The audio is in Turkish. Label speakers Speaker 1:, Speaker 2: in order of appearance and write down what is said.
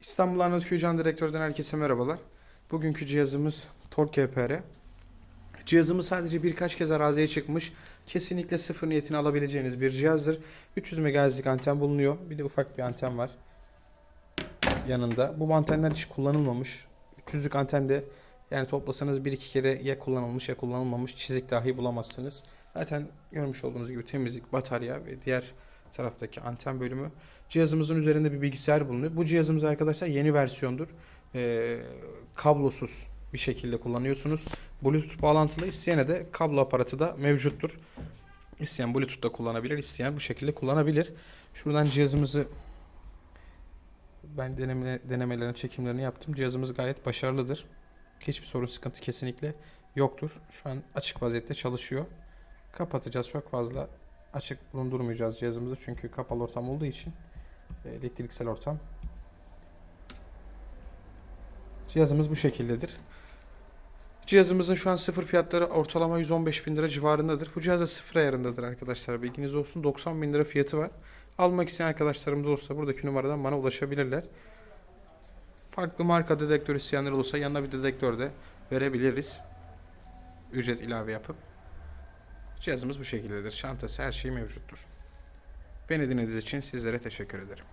Speaker 1: İstanbul Arnavutköy Can Direktör'den herkese merhabalar. Bugünkü cihazımız Tork GPR. Cihazımız sadece birkaç kez araziye çıkmış. Kesinlikle sıfır niyetini alabileceğiniz bir cihazdır. 300 MHz'lik anten bulunuyor. Bir de ufak bir anten var yanında. Bu antenler hiç kullanılmamış. 300'lük antende yani toplasanız bir iki kere ya kullanılmış ya kullanılmamış çizik dahi bulamazsınız. Zaten görmüş olduğunuz gibi temizlik, batarya ve diğer taraftaki anten bölümü. Cihazımızın üzerinde bir bilgisayar bulunuyor. Bu cihazımız arkadaşlar yeni versiyondur. Ee, kablosuz bir şekilde kullanıyorsunuz. Bluetooth bağlantılı isteyene de kablo aparatı da mevcuttur. İsteyen Bluetooth da kullanabilir, isteyen bu şekilde kullanabilir. Şuradan cihazımızı ben deneme, denemelerini, çekimlerini yaptım. Cihazımız gayet başarılıdır. Hiçbir sorun, sıkıntı kesinlikle yoktur. Şu an açık vaziyette çalışıyor. Kapatacağız. Çok fazla açık bulundurmayacağız cihazımızı. Çünkü kapalı ortam olduğu için e, elektriksel ortam. Cihazımız bu şekildedir. Cihazımızın şu an sıfır fiyatları ortalama 115 bin lira civarındadır. Bu cihaz da sıfır ayarındadır arkadaşlar. Bilginiz olsun. 90 bin lira fiyatı var. Almak isteyen arkadaşlarımız olursa buradaki numaradan bana ulaşabilirler. Farklı marka dedektör isteyenler olursa yanına bir dedektör de verebiliriz. Ücret ilave yapıp. Cihazımız bu şekildedir. Çantası her şey mevcuttur. Beni dinlediğiniz için sizlere teşekkür ederim.